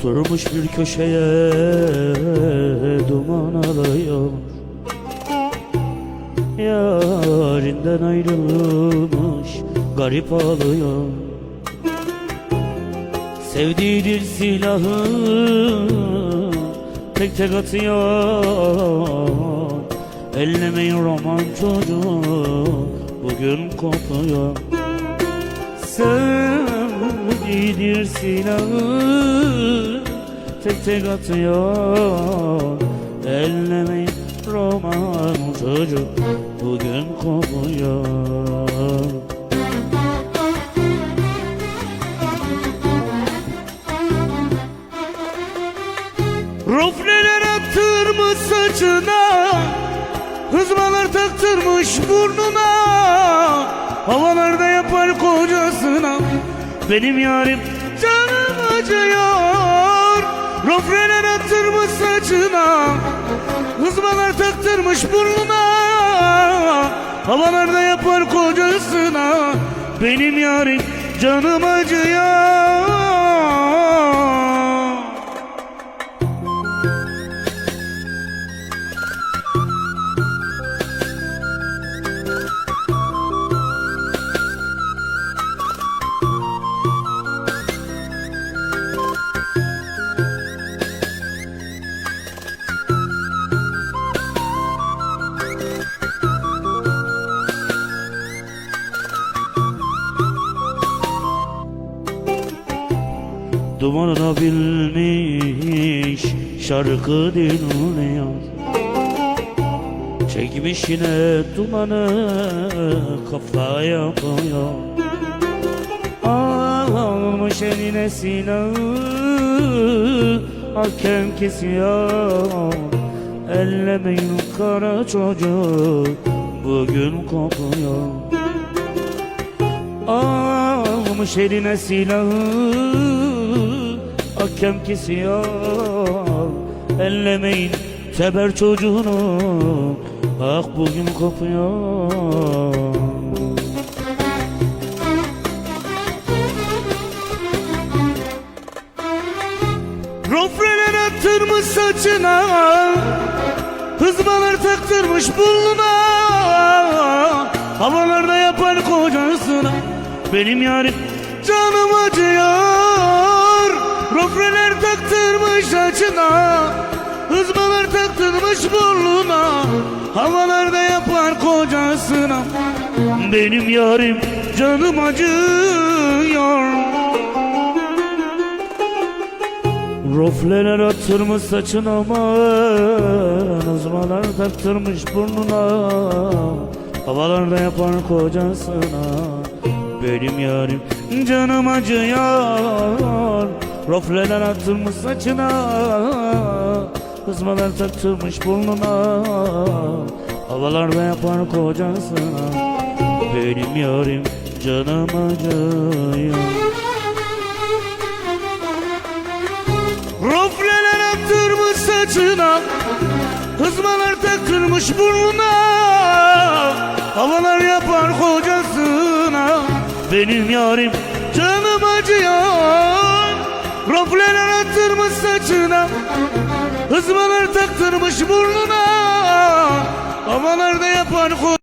Oturmuş bir köşeye duman alıyor. Yarinden ayrılmış garip ağlıyor. Sevdiğidir silahı tek tek atıyor. Ellemeyin roman çocuğu bugün kopuyor Sevdiğidir silahı? Tek tek atıyor. Ellemeyin roman çocuk bugün kopuyor Rofneler attırmış saçına Hızmalar taktırmış burnuna. Havalarda yapar kocasına Benim yarim canım acıyor. Rofneler attırmış saçına. Hızmalar taktırmış burnuna. Havalarda yapar kocasına? Benim yarim canım acıyor Dumanına bilmiş şarkı dinliyor. Çekmiş yine dumanı kafaya koyuyor. Almış eline silahı hakem kesiyor. Ellemeyin kara çocuk bugün kopuyor. Almış eline silahı Hakem kesiyor Ellemeyin teber çocuğunu. Bak bugün kopuyor. Rofreler attırmış saçına. Hızmalar taktırmış burnuna. Havalarda yapar kocasına. Benim yarim canım acıyor Rofreler taktırmış saçına Hızmalar taktırmış burnuna Havalarda yapar kocasına. Benim yarim canım acıyor. Rofleler attırmış saçına aman Uzmalar taktırmış burnuna Havalarda yapan kocasına. Benim yarim canım acıyor Rofleler attırmış saçına Kızmalar taktırmış burnuna. Havalarda yapan kocasına Benim yarim canım acıyor. Rofleler attırmış saçına Hızmalar takılmış burnuna. Havalar yapar kocasına Benim yarim canım acıyor Rofleler attırmış saçına. Hızmalar taktırmış burnuna. Havalarda yapar kocasına